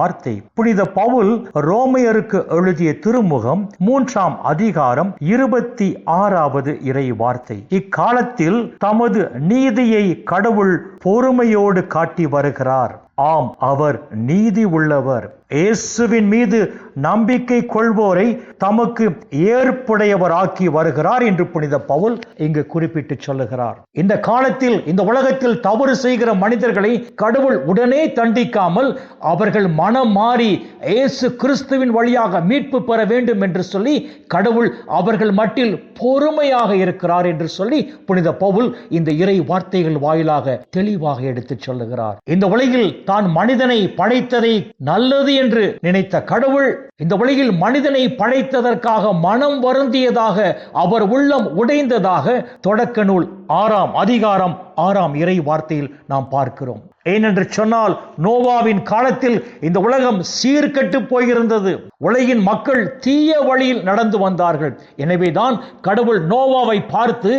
வார்த்தை. புனித பவுல் ரோமையருக்கு எழுதிய திருமுகம் மூன்றாம் அதிகாரம் இருபத்தி ஆறாவது இறை வார்த்தை. இக்காலத்தில் தமது நீதியை கடவுள் பொறுமையோடு காட்டி வருகிறார். ஆம் அவர் நீதி உள்ளவர். இயேசுவின் மீது நம்பிக்கை கொள்வோரை தமக்கு ஏற்புடையவராக்கி வருகிறார் என்று புனித பவுல் இங்கு குறிப்பிட்டு சொல்லுகிறார். இந்த காலத்தில் இந்த உலகத்தில் தவறு செய்கிற மனிதர்களை கடவுள் உடனே தண்டிக்காமல் அவர்கள் மனம் மாறி இயேசு கிறிஸ்துவின் வழியாக மீட்பு பெற வேண்டும் என்று சொல்லி கடவுள் அவர்கள் மட்டில் பொறுமையாக இருக்கிறார் என்று சொல்லி புனித பவுல் இந்த இறை வார்த்தைகள் வாயிலாக தெளிவாக எடுத்துச் சொல்லுகிறார். இந்த உலகில் தான் மனிதனை படைத்ததை நல்லது என்று நினைத்த கடவுள் இந்த உலகில் மனிதனை படைத்ததற்காக மனம் வருந்தியதாக அவர் உள்ளம் உடைந்ததாக தொடக்க நூல் ஆறாம் அதிகாரம் ஆறாம் இறை வார்த்தையில் நாம் பார்க்கிறோம். ஏனென்று சொன்னால் நோவாவின் காலத்தில் இந்த உலகம் சீர்கெட்டு போயிருந்தது. உலகின் மக்கள் தீய வழியில் நடந்து வந்தார்கள். எனவேதான் கடவுள் நோவாவை பார்த்து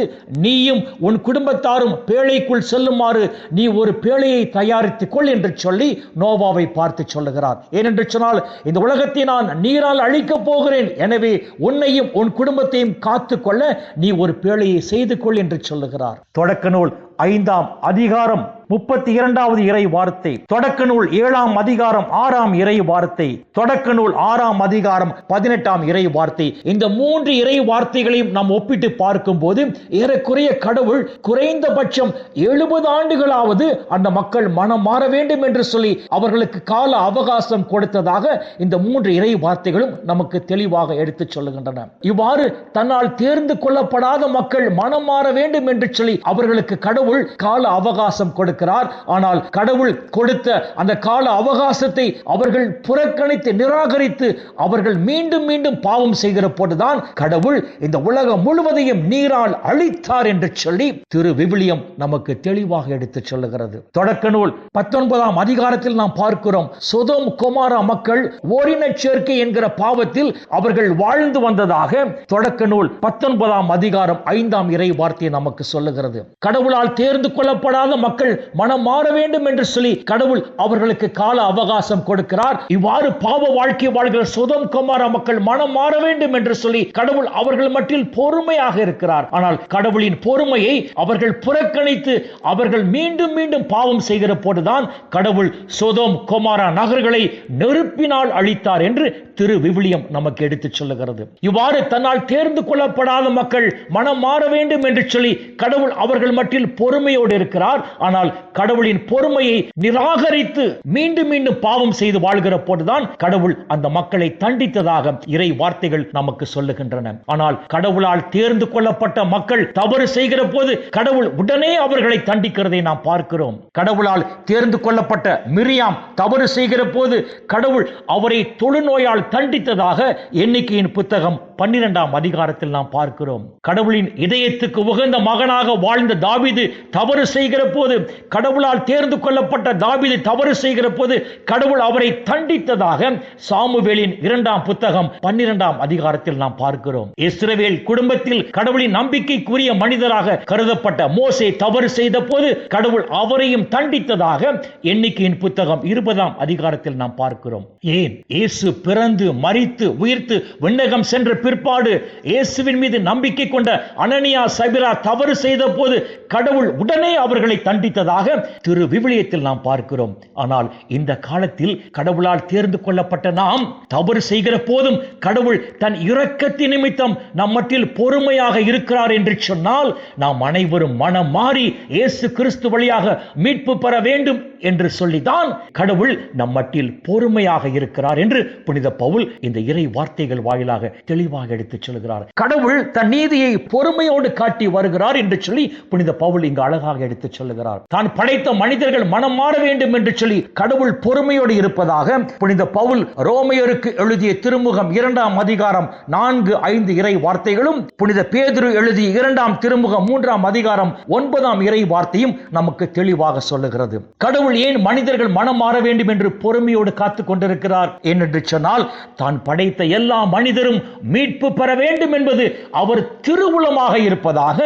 நீயும் உன் குடும்பத்தாரும் பேழைக்குள் செல்லுமாறு நீ ஒரு பேழையை தயாரித்துக் கொள் என்று சொல்லி நோவாவை பார்த்து சொல்லுகிறார். ஏனென்று சொன்னால் இந்த உலகத்தை நான் நீரால் அழிக்கப் போகிறேன். எனவே உன்னையும் உன் குடும்பத்தையும் காத்துக்கொள்ள நீ ஒரு பேழையை செய்து கொள் என்று சொல்லுகிறார். தொடக்க நூல் ஐந்தாம் அதிகாரம் முப்பத்தி இரண்டாவது இறை வார்த்தை. தொடக்க நூல் ஏழாம் அதிகாரம் ஆறாம் இறை வார்த்தை. தொடக்க நூல் ஆறாம் அதிகாரம் பதினெட்டாம் இறை வார்த்தை. இந்த மூன்று இறை வார்த்தைகளையும் நாம் ஒப்பிட்டு பார்க்கும் போது ஏறக்குறைய கடவுள் குறைந்தபட்சம் எழுபது ஆண்டுகளாவது அந்த மக்கள் மனம் மாற வேண்டும் என்று சொல்லி அவர்களுக்கு கால அவகாசம் கொடுத்ததாக இந்த மூன்று இறை வார்த்தைகளும் நமக்கு தெளிவாக எடுத்துச் சொல்லுகின்றன. இவ்வாறு தன்னால் தேர்ந்து கொள்ளப்படாத மக்கள் மனம் மாற வேண்டும் என்று சொல்லி அவர்களுக்கு கடவுள் கால அவகாசம் கொடுக்கிறார். ஆனால் கடவுள் கொடுத்த அந்த கால அவகாசத்தை அவர்கள் புறக்கணித்து நிராகரித்து அவர்கள் மீண்டும் மீண்டும் பாவம் செய்கிற போதுதான் கடவுள் இந்த உலகம் முழுவதையும் நீரால் அழித்தார் என்று சொல்லி திரு விவிலியம் நமக்கு தெளிவாக எடுத்து சொல்லுகிறது. தொடக்க நூல் பத்தொன்பதாம் அதிகாரத்தில் நாம் பார்க்கிறோம். சொதோம் குமாரா மக்கள் ஓரின சேர்க்கை என்கிற பாவத்தில் அவர்கள் வாழ்ந்து வந்ததாக தொடக்க நூல் பத்தொன்பதாம் அதிகாரம் ஐந்தாம் இறை வார்த்தை நமக்கு சொல்லுகிறது. கடவுளால் தேர்ந்து கொள்ளப்படாத மக்கள் மனம் மாற வேண்டும் என்று சொல்லி கடவுள் அவர்களுக்கு கால அவகாசம் கொடுக்கிறார். இவ்வாறு பாவ வாழ்க்கை வாழ்கிற சுதம் குமார மக்கள் மனம் மாற வேண்டும் என்று சொல்லி கடவுள் அவர்கள் மட்டில் பொறுமையாக இருக்கிறார். ஆனால் கடவுளின் பொறுமையை அவர்கள் புறக்கணித்து அவர்கள் மீண்டும் மீண்டும் பாவம் செய்கிற போதுதான் கடவுள் சோதோம் குமாரா நகர்களை நெருப்பினால் அழித்தார் என்று திரு விவிலியம் நமக்கு எடுத்துச் சொல்லுகிறது. இவ்வாறு தன்னால் தேர்ந்து கொள்ளப்படாத மக்கள் மனம் மாற வேண்டும் என்று சொல்லி கடவுள் அவர்கள் மட்டில் பொறுமையோடு இருக்கிறார். ஆனால் கடவுளின் பொறுமையை நிராகரித்து மீண்டும் மீண்டும் பாவம் செய்து வாழ்கிற போதுதான் கடவுள் அந்த மக்களை தண்டித்ததாக இறை வார்த்தைகள் நமக்கு சொல்லுகின்றன. ஆனால் கடவுளால் தேர்ந்து கொள்ளப்பட்ட மக்கள் தவறு செய்கிற போது கடவுள் உடனே அவர்களை தண்டிக்கிறதை நாம் பார்க்கிறோம். கடவுளால் தேர்ந்து கொள்ளப்பட்ட மிரியாம் தவறு செய்கிற போது கடவுள் அவரை தொழுநோயால் தண்டித்ததாக எண்ணிக்கையின் புத்தகம் பன்னிரெண்டாம் அதிகாரத்தில் நாம் பார்க்கிறோம். கடவுளின் இதயத்துக்கு உகந்த மகனாக வாழ்ந்த தாவிது தவறு செய்கிற போது கடவுளால் தேர்ந்து கொள்ளப்பட்ட தாவிது தவறு செய்கிற போது கடவுள் அவரை தண்டித்ததாக சாமுவேலின் இரண்டாம் புத்தகம் பன்னிரெண்டாம் அதிகாரத்தில் நாம் பார்க்கிறோம். இஸ்ரவேல் குடும்பத்தில் கடவுளின் நம்பிக்கைக்குரிய மனிதராக கருதப்பட்ட மோசை தவறு செய்த போது கடவுள் அவரையும் தண்டித்ததாக எண்ணிக்கையின் புத்தகம் இருபதாம் அதிகாரத்தில் நாம் பார்க்கிறோம். ஏன்? இயேசு பிறந்து மறித்து உயிர்த்து விண்ணகம் சென்ற பிற்பாடு இயேசுவின் மீது நம்பிக்கை கொண்ட அனனியா சபிரா தவறு செய்த போது கடவுள் உடனே அவர்களை தண்டித்ததாக திரு விவிலியத்தில் நாம் பார்க்கிறோம். ஆனால் இந்த காலத்தில் கடவுளால் தேர்ந்து கொள்ளப்பட்ட நாம் தவறு செய்கிற போதும் கடவுள் தன் இரக்கத்தின் நிமித்தம் நம்மட்டில் பொறுமையாக இருக்கிறார் என்று சொன்னால் நாம் அனைவரும் மனம் மாறி இயேசு கிறிஸ்து வழியாக மீட்பு பெற வேண்டும் என்று சொல்லிதான் கடவுள் நம்மட்டில் பொறுமையாக இருக்கிறார் என்று புனித பவுல் இந்த இறை வார்த்தைகள் வாயிலாக தெளிவாக தெளிவாக எடுத்துச் சொல்கிறார். கடவுள் தன் நீதியை பொறுமையோடு காட்டி வருகிறார் என்று சொல்லி புனித பவுல் இங்கு அழகாக எடுத்துச் சொல்லுகிறார். தான் படைத்த மனிதர்கள் மனம் மாற வேண்டும் என்று சொல்லி கடவுள் பொறுமையோடு இருப்பதாக புனித பவுல் ரோமையருக்கு எழுதிய திருமுகம் இரண்டாம் அதிகாரம் நான்கு ஐந்து இறை வார்த்தைகளும் புனித பேதுரு எழுதிய இரண்டாம் திருமுகம் மூன்றாம் அதிகாரம் ஒன்பதாம் இறை வார்த்தையும் நமக்கு தெளிவாக சொல்லுகிறது. கடவுள் ஏன் மனிதர்கள் மனம் மாற வேண்டும் என்று பொறுமையோடு காத்துக் கொண்டிருக்கிறார்? ஏனென்று சொன்னால் தான் படைத்த எல்லா மனிதரும் மீ மீட்பு பெற வேண்டும் என்பது அவர் திருவுளமாக இருப்பதாக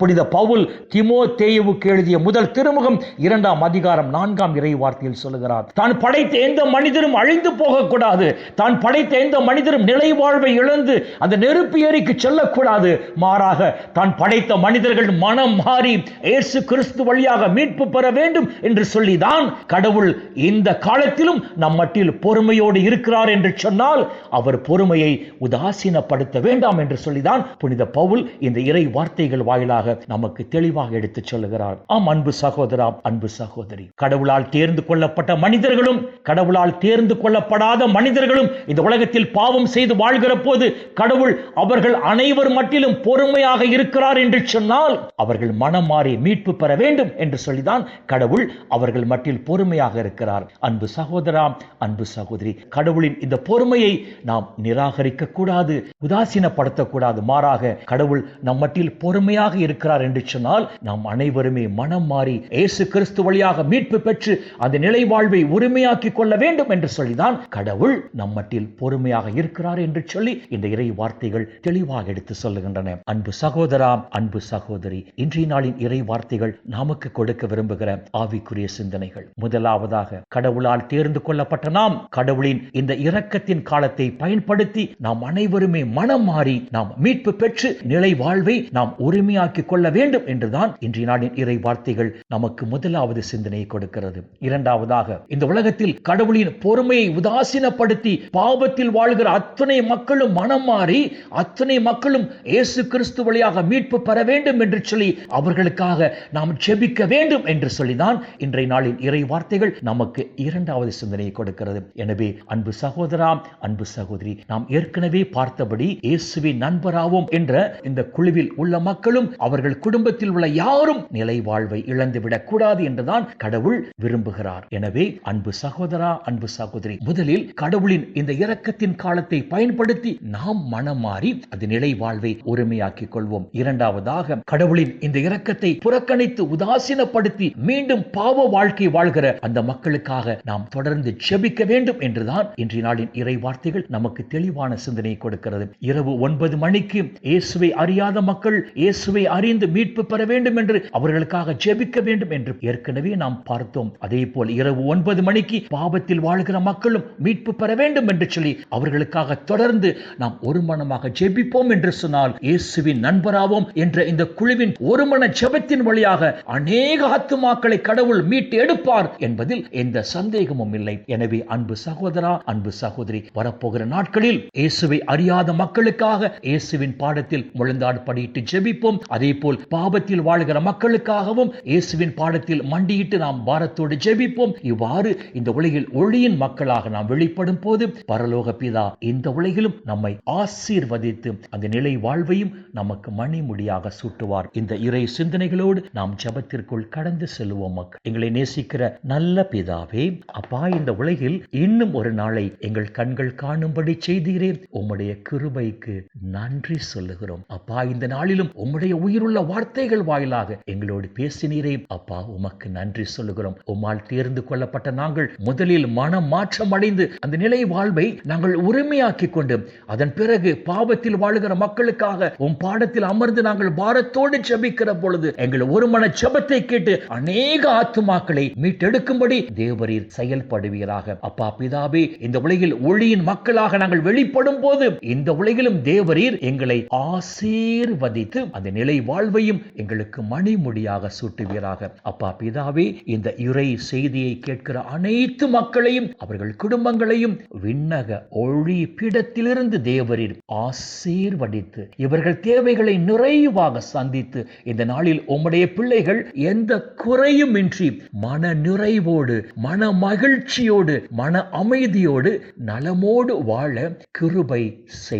புனித பவுல் திமோ தேயுவுக்கு எழுதிய முதல் திருமுகம் இரண்டாம் அதிகாரம் நான்காம் இறை வார்த்தையில் சொல்லுகிறார். தான் படைத்த எந்த மனிதரும் அழிந்து போகக்கூடாது. தான் படைத்த எந்த மனிதரும் நிலை வாழ்வை இழந்து அந்த நெருப்பு ஏரிக்கு செல்லக்கூடாது. மாறாக தான் படைத்த மனிதர்கள் மனம் மாறி இயேசு கிறிஸ்து வழியாக மீட்பு பெற வேண்டும் என்று சொல்லிதான் கடவுள் இந்த காலத்திலும் நம் மட்டில் பொறுமையோடு இருக்கிறார் என்று சொன்னால் அவர் பொறுமையை உதாசீன உதாசீனப்படுத்த வேண்டாம் என்று சொல்லிதான் புனித பவுல் இந்த இறை வார்த்தைகள் வாயிலாக நமக்கு தெளிவாக எடுத்துச் சொல்லுகிறார். ஆம் அன்பு சகோதரா அன்பு சகோதரி. கடவுளால் தேர்ந்து கொள்ளப்பட்ட மனிதர்களும் கடவுளால் தேர்ந்து கொள்ளப்படாத மனிதர்களும் இந்த உலகத்தில் பாவம் செய்து வாழ்கிற போது கடவுள் அவர்கள் அனைவர் மட்டிலும் பொறுமையாக இருக்கிறார் என்று சொன்னால் அவர்கள் மனம் மாறி மீட்பு பெற வேண்டும் என்று சொல்லிதான் கடவுள் அவர்கள் மட்டில் பொறுமையாக இருக்கிறார். அன்பு சகோதரா அன்பு சகோதரி கடவுளின் இந்த பொறுமையை நாம் நிராகரிக்க கூடாது. உதாசீனப்படுத்தக்கூடாது. மாறாக கடவுள் நம் மட்டில் பொறுமையாக இருக்கிறார் என்று சொன்னால் நாம் அனைவருமே மனம் மாறி இயேசு கிறிஸ்து வழியாக மீட்பு பெற்று அந்த நிலை வாழ்வை உரிமையாக்கி கொள்ள வேண்டும் என்று சொல்லிதான் கடவுள் நம் மட்டில் பொறுமையாக இருக்கிறார் என்று சொல்லி இந்த இறை வார்த்தைகள் தெளிவாக எடுத்து சொல்லுகின்றன. அன்பு சகோதரா அன்பு சகோதரி இன்றைய நாளின் இறை வார்த்தைகள் நமக்கு கொடுக்க விரும்புகிற ஆவிக்குரிய சிந்தனைகள். முதலாவதாக கடவுளால் தேர்ந்து கொள்ளப்பட்ட நாம் கடவுளின் இந்த இரக்கத்தின் காலத்தை பயன்படுத்தி நாம் அனைவருமே மனம் மாறி நாம் மீட்பு பெற்று நிலை வாழ்வை நாம் உரிமையாக்கிக் கொள்ள வேண்டும் என்றுதான் இன்றைய நாளின் இறை வார்த்தைகள் நமக்கு முதலாவது சிந்தனையை கொடுக்கிறது. இரண்டாவதாக இந்த உலகத்தில் கடவுளின் பொறுமையை உதாசீனப்படுத்தி பாவத்தில் வாழ்கிற அத்தனை மக்களும் மனம் மாறி அத்தனை மக்களும் இயேசு கிறிஸ்து வழியாக மீட்பு பெற வேண்டும் என்று சொல்லி அவர்களுக்காக நாம் ஜெபிக்க வேண்டும் என்று சொல்லிதான் இன்றைய நாளின் இறை வார்த்தைகள் நமக்கு இரண்டாவது சிந்தனையை கொடுக்கிறது. எனவே அன்பு சகோதரா அன்பு சகோதரி நாம் ஏற்கனவே பார்த்தபடி இயேசுவின் நண்பராவோம் என்ற இந்த குழுவில் உள்ள மக்களும் அவர்கள் குடும்பத்தில் உள்ள யாரும் நிலை வாழ்வை இழந்துவிடக் கூடாது என்றுதான் கடவுள் விரும்புகிறார். எனவே அன்பு சகோதரா அன்பு சகோதரி முதலில் கடவுளின் இந்த இரக்கத்தின் காலத்தை பயன்படுத்தி நாம் மனம் மாறி அது நிலை வாழ்வை உரிமையாக்கிக் கொள்வோம். இரண்டாவதாக கடவுளின் இந்த இரக்கத்தை புறக்கணித்து உதாசீனப்படுத்தி மீண்டும் பாவ வாழ்க்கை வாழ்கிற அந்த மக்களுக்காக நாம் தொடர்ந்து செபிக்க வேண்டும் என்றுதான் இன்றைய நாளின் இறை வார்த்தைகள் நமக்கு தெளிவான சிந்தனை கொடுக்கிறது. இருக்கிறது. இரவு ஒன்பது மணிக்கு இயேசுவை அறியாத மக்கள் இயேசுவை அறிந்து மீட்பு பெற வேண்டும் என்று அவர்களுக்காக ஜெபிக்க வேண்டும் என்று ஏற்கனவே நாம் பார்த்தோம். அதே போல் இரவு ஒன்பது மணிக்கு பாவத்தில் வாழ்கிற மக்களும் மீட்பு பெற வேண்டும் என்று சொல்லி அவர்களுக்காக தொடர்ந்து நாம் ஒரு மனமாக ஜெபிப்போம் என்று சொன்னால் இயேசுவின் நண்பராவோம் என்ற இந்த குழுவின் ஒருமன ஜெபத்தின் வழியாக அநேக ஆத்துமாக்களை கடவுள் மீட்டு எடுப்பார் என்பதில் எந்த சந்தேகமும் இல்லை. எனவே அன்பு சகோதரா அன்பு சகோதரி வரப்போகிற நாட்களில் இயேசுவை அறியாத மக்களுக்காக இயேசுவின் பாடத்தில் முழந்தாடு படியிட்டு ஜெபிப்போம். அதே போல் பாபத்தில் வாழ்கிற மக்களுக்காகவும் இயேசுவின் பாடத்தில் மண்டியிட்டு நாம் பாரத்தோடு ஜெபிப்போம். இவ்வாறு இந்த உலகில் ஒளியின் மக்களாக நாம் வெளிப்படும் போது பரலோக பிதா இந்த உலகிலும் நம்மை ஆசீர்வதித்து அந்த நிலை வாழ்வையும் நமக்கு மணிமுடியாக சூட்டுவார். இந்த இறை சிந்தனைகளோடு நாம் ஜபத்திற்குள் கடந்து செல்வோம் மக்கள். எங்களை நேசிக்கிற நல்ல பிதாவே அப்பா இந்த உலகில் இன்னும் ஒரு நாளை எங்கள் கண்கள் காணும்படி செய்தீரே. உம்முடைய கிரு கிருபைக்கு நன்றி சொல்லுகிறோம். அப்பா இந்த நாளிலும் உம்முடைய உயிருள்ள வார்த்தைகள் வாயிலாக எங்களோடு பேசினீரே. அப்பா உமக்கு நன்றி சொல்லுகிறோம். உம்மால் தேர்ந்து கொள்ளப்பட்ட நாங்கள் முதலில் மனம் மாற்றம் அடைந்து அந்த நிலை வாழ்வை நாங்கள் உரிமையாக்கி கொண்டு அதன் பிறகு பாவத்தில் வாழுகிற மக்களுக்காக உம் பாடத்தில் அமர்ந்து நாங்கள் பாரத்தோடு ஜெபிக்கிற பொழுது எங்கள் ஒரு மன ஜெபத்தை கேட்டு அநேக ஆத்துமாக்களை மீட்டெடுக்கும்படி தேவரீர் செயல்படுவீராக. அப்பா பிதாவே இந்த உலகில் ஒளியின் மக்களாக நாங்கள் வெளிப்படும் போது இந்த உலகிலும் தேவரீர் எங்களை ஆசீர்வதித்து அந்த நிலை வாழ்வையும் எங்களுக்கு மணிமுடியாக சூட்டுவீராக. அப்பா பிதாவே இந்த இறை செய்தியை கேட்கிற அனைத்து மக்களையும் அவர்கள் குடும்பங்களையும் விண்ணக ஒளி பீடத்திலிருந்து தேவரீர் ஆசீர்வதித்து இவர்கள் தேவைகளை நிறைவாக சந்தித்து இந்த நாளில் உம்முடைய பிள்ளைகள் எந்த குறையும் இன்றி மன நிறைவோடு மன மகிழ்ச்சியோடு மன அமைதியோடு நலமோடு வாழ கிருபை